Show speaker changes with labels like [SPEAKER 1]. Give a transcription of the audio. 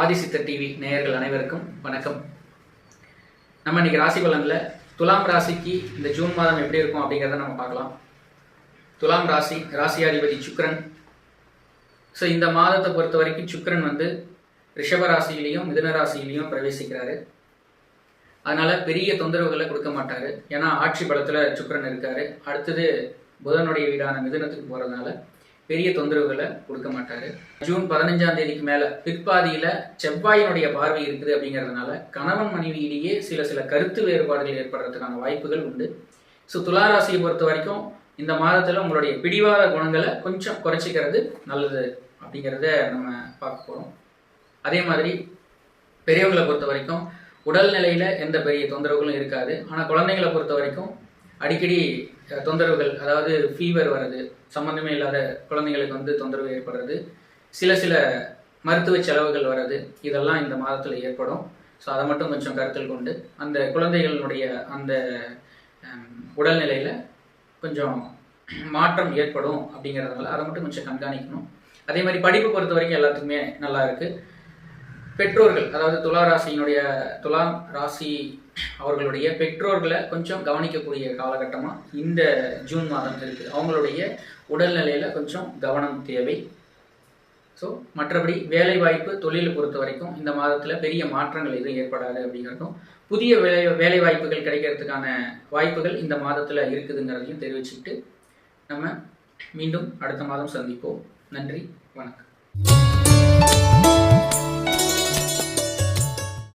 [SPEAKER 1] ஆதிசித்த TV நேயர்கள் அனைவருக்கும் வணக்கம். நம்ம இன்னைக்கு ராசி பலன்ல துலாம் ராசிக்கு இந்த ஜூன் மாதம் எப்படி இருக்கும் அப்படிங்கிறத நம்ம பார்க்கலாம். துலாம் ராசி ராசியாதிபதி சுக்ரன் ஸோ இந்த மாதத்தை பொறுத்த வரைக்கும் சுக்ரன் வந்து ரிஷப ராசியிலையும் மிதுன ராசியிலையும் பிரவேசிக்கிறாரு. அதனால பெரிய தொந்தரவுகளை கொடுக்க மாட்டாரு. ஏன்னா ஆட்சி பலத்துல சுக்ரன் இருக்காரு. அடுத்தது புதனுடைய வீடான மிதுனத்துக்கு போறதுனால பெரிய தொந்தரவுகளை கொடுக்க மாட்டாரு. ஜூன் பதினஞ்சாம் தேதிக்கு மேல பிற்பாதியில செவ்வாயினுடைய பார்வை இருக்குது அப்படிங்கிறதுனால கணவன் மனைவியிலேயே சில சில கருத்து வேறுபாடுகள் ஏற்படுறதுக்கான வாய்ப்புகள் உண்டு. ஸோ துளாராசியை பொறுத்த வரைக்கும் இந்த மாதத்துல உங்களுடைய பிடிவாத குணங்களை கொஞ்சம் குறைச்சிக்கிறது நல்லது அப்படிங்கிறத நம்ம பார்க்க போறோம். அதே மாதிரி பெரியவங்களை பொறுத்த வரைக்கும் உடல்நிலையில எந்த பெரிய தொந்தரவுகளும் இருக்காது. ஆனா குழந்தைங்களை பொறுத்த வரைக்கும் அடிக்கடி தொந்தரவுகள் அதாவது ஃபீவர் வர்றது சம்மந்தமே இல்லாத குழந்தைங்களுக்கு வந்து தொந்தரவு ஏற்படுறது சில சில மருத்துவ செலவுகள் வர்றது இதெல்லாம் இந்த மாதத்தில் ஏற்படும். ஸோ அதை மட்டும் கொஞ்சம் கருத்தில் கொண்டு அந்த குழந்தைகளுடைய அந்த உடல்நிலையில் கொஞ்சம் மாற்றம் ஏற்படும் அப்படிங்கிறதுனால அதை மட்டும் கொஞ்சம் கண்காணிக்கணும். அதே மாதிரி படிப்பு பொறுத்த வரைக்கும் எல்லாத்துக்குமே நல்லா இருக்குது பெற்றோர்கள் அதாவது துலா ராசியினுடைய துலாம் ராசி அவர்களுடைய பெற்றோர்களை கொஞ்சம் கவனிக்கக்கூடிய காலகட்டமாக இந்த ஜூன் மாதம் இருக்குது அவங்களுடைய உடல்நிலையில் கொஞ்சம் கவனம் தேவை. ஸோ மற்றபடி வேலை வாய்ப்பு தொழிலை பொறுத்த வரைக்கும் இந்த மாதத்தில் பெரிய மாற்றங்கள் எதுவும் ஏற்படாது அப்படிங்கிறதும் புதிய வேலை வேலை வாய்ப்புகள் கிடைக்கிறதுக்கான வாய்ப்புகள் இந்த மாதத்தில் இருக்குதுங்கிறதையும் தெரிவிச்சுக்கிட்டு நம்ம மீண்டும் அடுத்த மாதம் சந்திப்போம். நன்றி வணக்கம்.